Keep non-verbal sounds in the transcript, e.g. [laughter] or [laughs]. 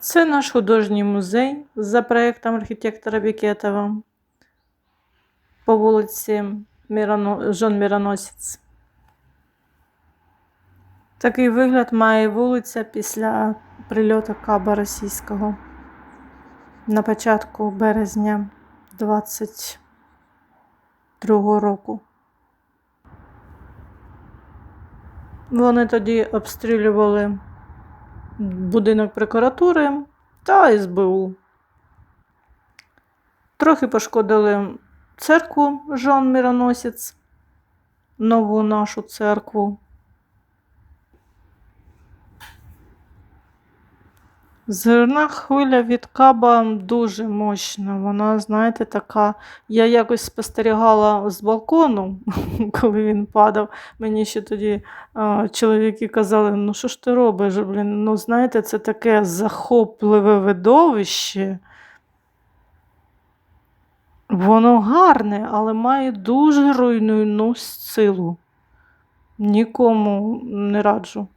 Це наш художній музей за проєктом архітектора Бікетова по вулиці Мірано... Жон Міроносець. Такий вигляд має вулиця після прильоту каба російського на початку березня 22 року. Вони тоді обстрілювали будинок прокуратури та СБУ. Трохи пошкодили церкву Жан Мироносець, нову нашу церкву. Зерна хвиля від каба дуже мощна. Вона, знаєте, така. Я якось спостерігала з балкону, [laughs] коли він падав. Мені ще тоді а, чоловіки казали: ну що ж ти робиш? Блін? Ну, знаєте, це таке захопливе видовище. Воно гарне, але має дуже руйнівну силу. Нікому не раджу.